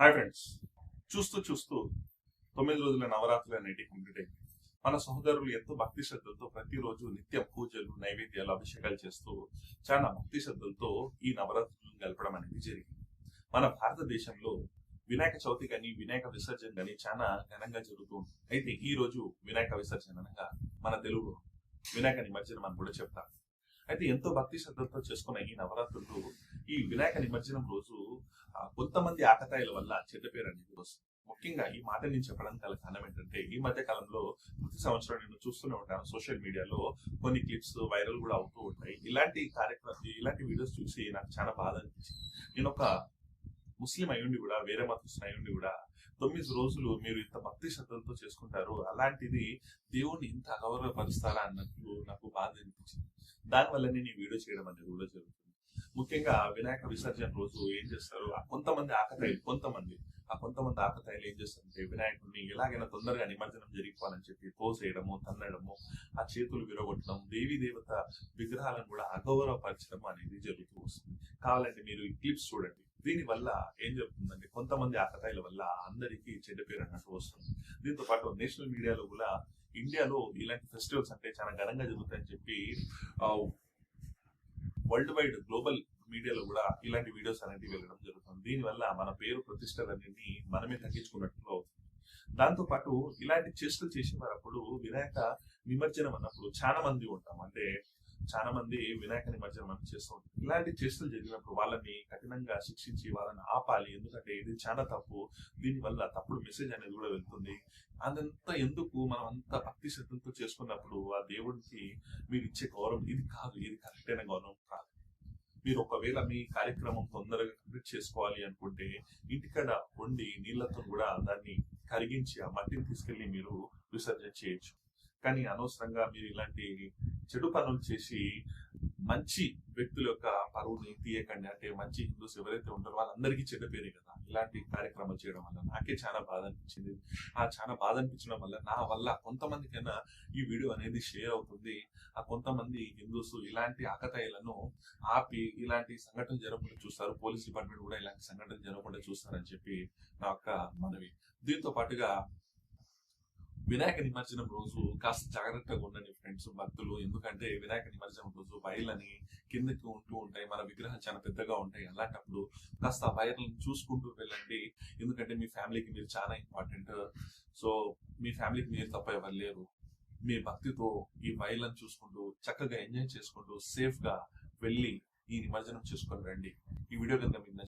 Hi friends చూస్తూ చూస్తూ తొమ్మిది రోజుల నవరాత్రులు అనేటి కంప్లీట్ అయింది మన సహోదరులు ఎంతో భక్తి శ్రద్ధలతో ప్రతిరోజు నిత్యం పూజలు నైవేద్యాలు అభిషేకాలు చేస్తూ చాలా భక్తి శ్రద్ధలతో ఈ నవరాత్రులను గడపడం అనేది జరిగింది. మన భారతదేశంలో వినాయక చవితి కానీ వినాయక విసర్జన కానీ చాలా ఘనంగా జరుగుతుంది అయితే ఈ రోజు వినాయక విసర్జన అనగా మన తెలుగులో వినాయక నిమజ్జనం అని కూడా చెప్తారు. అయితే ఎంతో భక్తి శ్రద్ధలతో చేసుకున్న ఈ నవరాత్రులు ఈ వినాయక నిమజ్జనం రోజు కొంతమంది ఆకతాయిల వల్ల చెడ్డ పేరు అనేది వస్తుంది. ముఖ్యంగా ఈ మాట నేను చెప్పడానికి గల కారణం ఏంటంటే ఈ మధ్య కాలంలో ప్రతి సంవత్సరం నేను చూస్తూనే ఉంటాను సోషల్ మీడియాలో కొన్ని క్లిప్స్ వైరల్ కూడా అవుతూ ఉంటాయి. ఇలాంటి కార్యక్రమం ఇలాంటి వీడియోస్ చూసి నాకు చాలా బాధ అనిపించింది. నేను ఒక ముస్లిం అయ్యుండి కూడా వేరే మతస్థుని అయ్యుండి కూడా తొమ్మిది రోజులు మీరు ఇంత భక్తి శ్రద్ధలతో చేసుకుంటారు అలాంటిది దేవుణ్ణి ఇంత అగౌరవపరుస్తారా అన్నట్లు నాకు బాధ అనిపించింది. దానివల్ల నేను ఈ వీడియో చేయడం అనేది కూడా జరుగుతుంది. ముఖ్యంగా వినాయక విసర్జన రోజు ఏం చేస్తారు? కొంతమంది ఆకతాయిలు కొంతమంది ఆ కొంతమంది ఆకతాయిలు ఏం చేస్తారంటే వినాయకుడిని ఎలాగైనా తొందరగా నిమజ్జనం జరిగిపోవాలని చెప్పి తోసేయడము తన్నడము ఆ చేతులు విరగొట్టడం దేవీ దేవత విగ్రహాలను కూడా అగౌరవపరచడం అనేది జరుగుతూ వస్తుంది. కావాలంటే మీరు ఈ క్లిప్స్ చూడండి. దీని వల్ల ఏం జరుగుతుందంటే కొంతమంది ఆకతాయిల వల్ల అందరికీ చెడ్డ పేరు అన్నట్టు వస్తుంది. దీంతో పాటు నేషనల్ మీడియాలో కూడా ఇండియాలో ఇలాంటి ఫెస్టివల్స్ అంటే చాలా ఘనంగా జరుగుతాయని చెప్పి వరల్డ్ వైడ్ గ్లోబల్ మీడియాలో కూడా ఇలాంటి వీడియోస్ అనేవి వెళ్ళడం జరుగుతుంది. దీనివల్ల మన పేరు ప్రతిష్టలన్నింటినీ మనమే తగ్గించుకున్నట్లు అవుతుంది. దాంతో పాటు ఇలాంటి చేష్టలు చేసేవారప్పుడు వినాయక నిమజ్జనం అన్నప్పుడు చాలా మంది ఉంటాం. అంటే చాలా మంది వినాయక నిమజ్జనం మనం చేస్తూ ఉంటారు ఇలాంటి చేష్టలు జరిగినప్పుడు వాళ్ళని కఠినంగా శిక్షించి వాళ్ళని ఆపాలి. ఎందుకంటే ఇది చాలా తప్పు. దీనివల్ల తప్పుడు మెసేజ్ అనేది కూడా వెళ్తుంది. అదంతా ఎందుకు మనం అంత భక్తి శ్రద్ధలతో చేసుకున్నప్పుడు ఆ దేవుడికి మీరు ఇచ్చే గౌరవం ఇది కాదు. ఇది కరెక్ట్ అయిన గౌరవం కాదు. మీరు ఒకవేళ మీ కార్యక్రమం తొందరగా కంప్లీట్ చేసుకోవాలి అనుకుంటే ఇంటికాడ వండి నీళ్ళతో కూడా దాన్ని కరిగించి ఆ మట్టిని తీసుకెళ్ళి మీరు విసర్జన చేయొచ్చు. కానీ అనవసరంగా మీరు ఇలాంటి చెడు పనులు చేసి మంచి వ్యక్తుల యొక్క పరువుని తీయకండి. అంటే మంచి హిందూస్ ఎవరైతే ఉంటారో వాళ్ళందరికీ చెడ్డ పేరే కదా. ఇలాంటి కార్యక్రమాలు చేయడం వల్ల నాకే చాలా బాధ అనిపించింది. ఆ చాలా బాధ అనిపించడం వల్ల నా వల్ల కొంతమందికైనా ఈ వీడియో అనేది షేర్ అవుతుంది. ఆ కొంతమంది హిందూస్ ఇలాంటి ఆకతాయిలను ఆపి ఇలాంటి సంఘటన జరగకుండా చూస్తారు. పోలీస్ డిపార్ట్మెంట్ కూడా ఇలాంటి సంఘటన జరగకుండా చూస్తారని చెప్పి నా యొక్క మనవి. దీంతో పాటుగా వినాయక నిమజ్జనం రోజు కాస్త జాగ్రత్తగా ఉండండి ఫ్రెండ్స్ భక్తులు. ఎందుకంటే వినాయక నిమజ్జనం రోజు వైర్లని కిందకి ఉంటూ ఉంటాయి. మన విగ్రహాలు చాలా పెద్దగా ఉంటాయి. అలాంటప్పుడు కాస్త వైర్లను చూసుకుంటూ వెళ్ళండి. ఎందుకంటే మీ ఫ్యామిలీకి మీరు చాలా ఇంపార్టెంట్ సో మీ ఫ్యామిలీకి మీరు తప్ప ఎవరు లేరు. మీ భక్తితో ఈ వైర్లను చూసుకుంటూ చక్కగా ఎంజాయ్ చేసుకుంటూ సేఫ్గా వెళ్ళి ఈ నిమజ్జనం చేసుకొని రండి. ఈ వీడియో కనుక మీకు